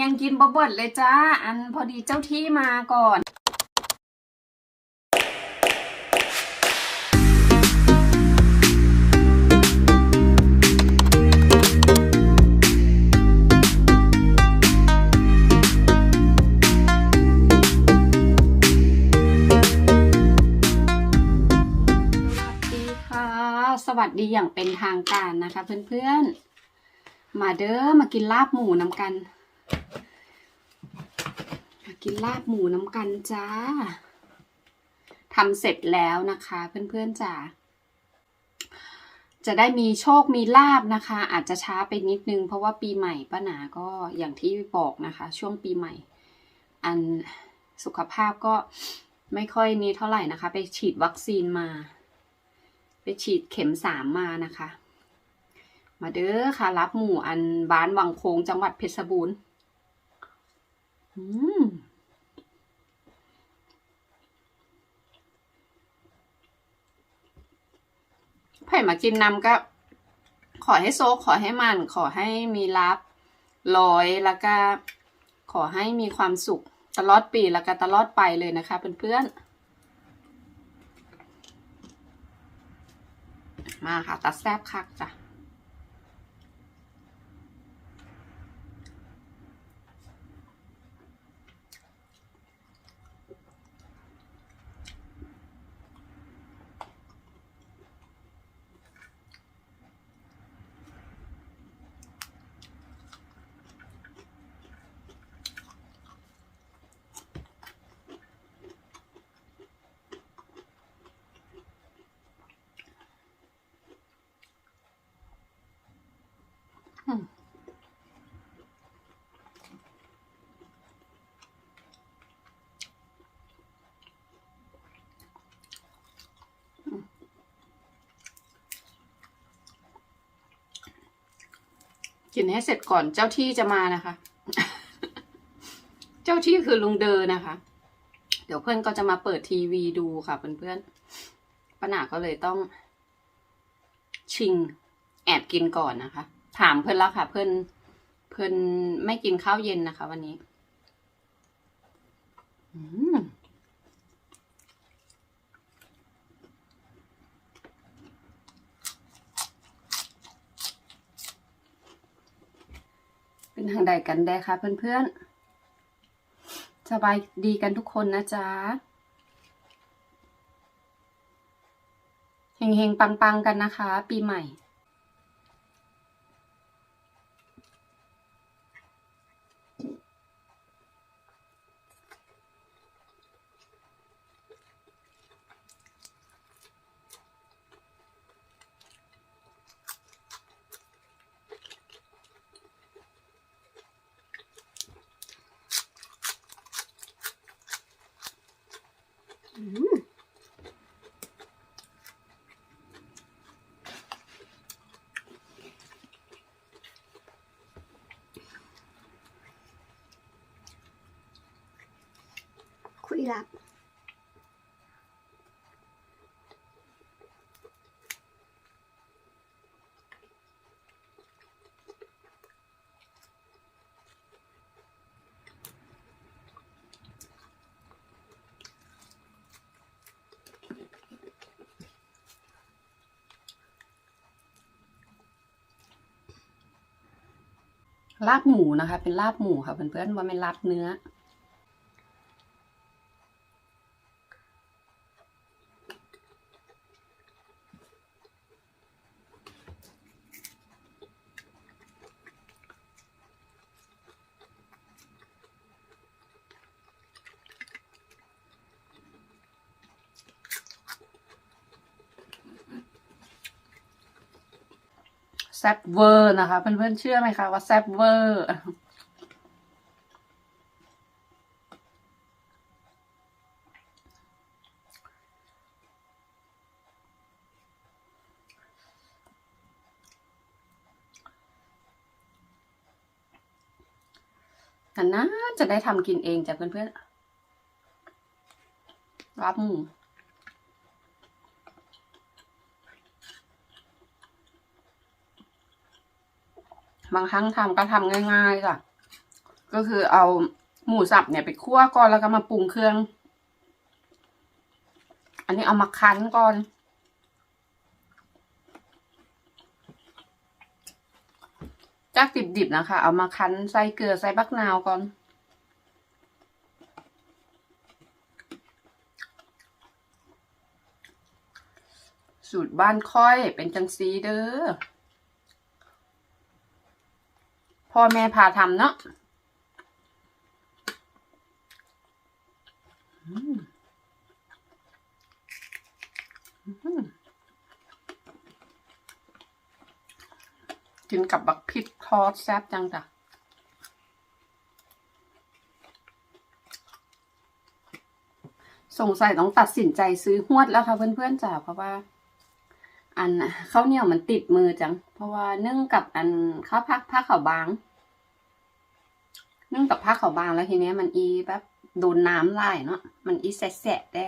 ยังกินบ่เบิดเลยจ้า อันพอดีเจ้าที่มาก่อนสวัสดีค่ะสวัสดีอย่างเป็นทางการนะคะเพื่อนๆ มาเด้อมากินลาบหมูน้ำกัน กินลาบหมูน้ำกันจ้าทำเสร็จแล้วนะคะ เพื่อนๆจ๋าจะได้มีโชคมีลาบนะคะ อาจจะช้าไปนิดนึง เพราะว่าปีใหม่ป้าหนาก็อย่างที่บอกนะคะ ช่วงปีใหม่ อันสุขภาพก็ไม่ค่อยนี้เท่าไหร่นะคะ ไปฉีดวัคซีนมา ไปฉีดเข็มสามมานะคะ มาเด้อค่ะ รับหมู่อันบ้านวังโคงจังหวัดเพชรบูรณ์ อืมไผ่มากินนำก็ ขอให้โซกขอให้มัน ขอให้มีรับร้อยแล้วก็ ขอให้มีความสุขตลอดปีแล้วก็ตลอดไปเลยนะคะเพื่อนๆมาค่ะ ตัดแซบคักจ้ะ กินให้เสร็จก่อนเจ้าที่จะมานะคะ เจ้าที่คือลุงเดอนะคะ เดี๋ยวเพื่อนก็จะมาเปิดทีวีดูค่ะเพื่อนๆป้าหนาก็เลยต้อง ชิงแอบกินก่อนนะคะ ถามเพื่อนแล้วค่ะ เพื่อนเพื่อนไม่กินข้าวเย็นนะคะ วันนี้ อืม เป็นทางใดกันแด้คะเพื่อนๆ สบายดีกันทุกคนนะจ๊ะเฮงๆ ปังๆ กันนะคะ ปีใหม่ อืม คุยลับ ลาบหมูนะคะ เป็นลาบหมูค่ะเพื่อนๆว่าเป็นลาบเนื้อ แซบเวอร์นะคะ เพื่อนๆเชื่อไหมคะว่าแซบเวอร์แต่น่าจะได้ทำกินเองจ้ะเพื่อนๆรับหมู บางครั้งทำก็ทำง่ายๆจ้ะก็คือเอาหมูสับเนี่ยไปคั่วก่อนแล้วก็มาปรุงเครื่อง อันนี้เอามาคั้นก่อนจากดิบๆนะคะ เอามาคั้นใส่เกลือใส่บักนาวก่อน สูตรบ้านค่อยเป็นจังซีเด้อ พ่อแม่พาทำเนาะอืมอืมกินกับบักพริกทอดแซ่บจังจ้ะสงสัยต้องตัดสินใจซื้อหวดแล้วค่ะเพื่อนๆจ้ะเพราะว่า อันข้าวเหนียวมันติดมือจัง เพราะว่านึ่งกับอันข้าวพักผ้าขาวบาง นึ่งกับผ้าขาวบางแล้วทีเนี้ยมันอีแบบโดนน้ำลายเนาะมันอีแสะๆได้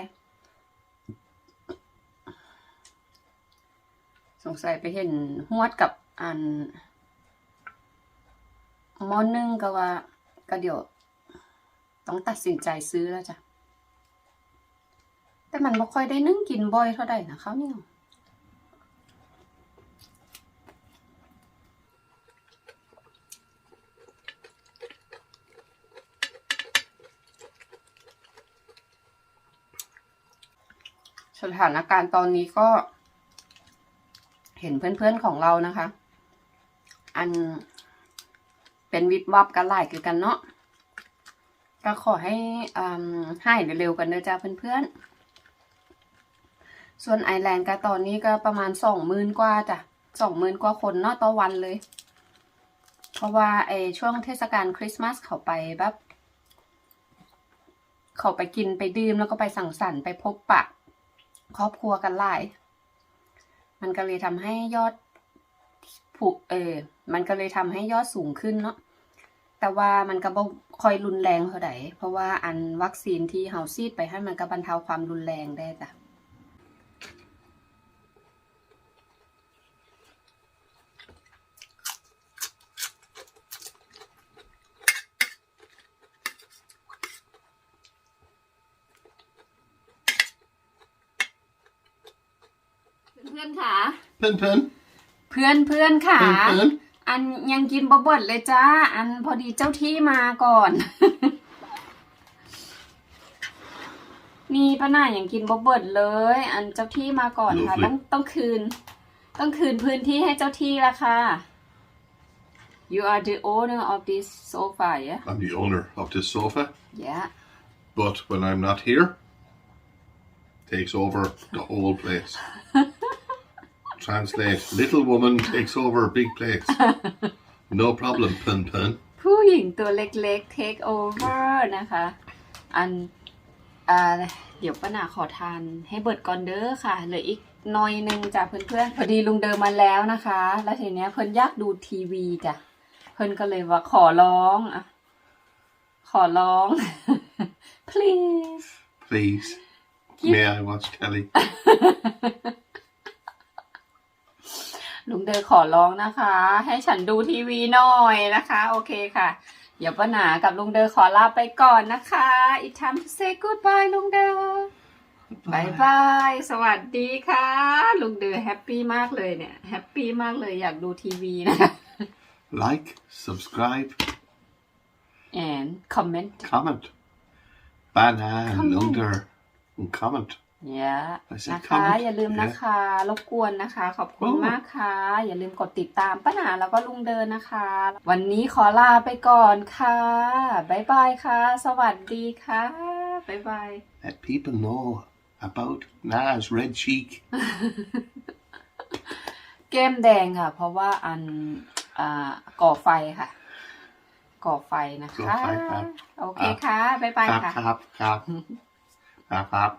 สงสัยไปเห็นหวดกับอันหมอนึ่งก็ว่า ก็เดี๋ยว ต้องตัดสินใจซื้อแล้วจ้ะแต่มันบ่ค่อยได้นึ่งกินบ่อยเท่าใดนะข้าวเหนียว สถานการณ์ตอนนี้ก็ เห็นเพื่อนๆของเรานะคะ อันเป็นวิบวับกันหลายคือกันเนาะก็ขอให้อ่าให้เร็วๆกันเด้อจ้าเพื่อนๆ ส่วนไอร์แลนด์ก็ตอนนี้ก็ประมาณสองหมื่นกว่าจ้ะสองหมื่นกว่าคนเนาะต่อวันเลย เพราะว่าไอช่วงเทศกาลคริสต์มาสเขาไปแบบเขาไปกินไปดื่มแล้วก็ไปสังสรรค์ไปพบปะ ครอบครัวกันหลาย มันก็เลยทำให้ยอดผูกเออ มันก็เลยทำให้ยอดสูงขึ้นเนาะ แต่ว่ามันก็บ่ค่อยรุนแรงเท่าไหร่เพราะว่าอันวัคซีนที่เฮาซีดไปให้มันก็บรรเทาความรุนแรงได้จ้ะ เพื่อนๆค่ะ Pin pin. เพื่อนเพื่อนๆค่ะ Pin pin. อันยังกินบะเบิดเลยจ้า อันพอดีเจ้าที่มาก่อน นี่ป้าหน้ายังกินบะเบิดเลย อันเจ้าที่มาก่อนค่ะ Lovely ต้องต้องคืน ต้องคืนพื้นที่ให้เจ้าที่ละค่ะ You are the owner of this sofa yeah I'm the owner of this sofa, yeah but when I'm not here, takes over the whole place. Translate: Little woman takes over a big place. No problem, pin pin. ผู้หญิงตัวเล็กๆ take over นะคะ อันอ่าเดี๋ยวป้าหนาขอทานให้เบิดก่อนเด้อค่ะ เหลืออีกหน่อยหนึงจ้ะเพื่อนๆ พอดีลุงเดินมาแล้วนะคะ แล้วทีเนี้ยเพิ่นอยากดูทีวีจ้ะ เพิ่นก็เลยว่าขอร้องอะขอร้อง please Please, may I watch telly? ลุงเดอขอร้องนะคะ ให้ฉันดูทีวีหน่อยนะคะ โอเคค่ะ เดี๋ยวป้าหนากับลุงเดอขอลาไปก่อนนะคะ It's time to say goodbye ลุงเดอบายบาย สวัสดีค่ะ ลุงเดอแฮปปี้มากเลยเนี่ย แฮปปี้มากเลยอยากดูทีวีนะคะ Like, subscribe, and comment comment. Banana and Comment. under and comment. เนี่ย I said นะคะ comment อย่าลืมนะคะรบกวนนะคะ ขอบคุณโอ้มากค่ะ อย่าลืมกดติดตามป้าหนาแล้วก็ลุงเดินนะคะ วันนี้ขอลาไปก่อนค่ะบ๊ายบายค่ะ สวัสดีค่ะบ๊ายบาย Let people know about Na's red cheek. แก้มแดงค่ะ เพราะว่าอันอ่าก่อไฟค่ะ ก่อไฟนะคะก่อไฟครับโอเคค่ะ บ๊ายบาย Clap, ค่ะ clap, clap. clap, clap.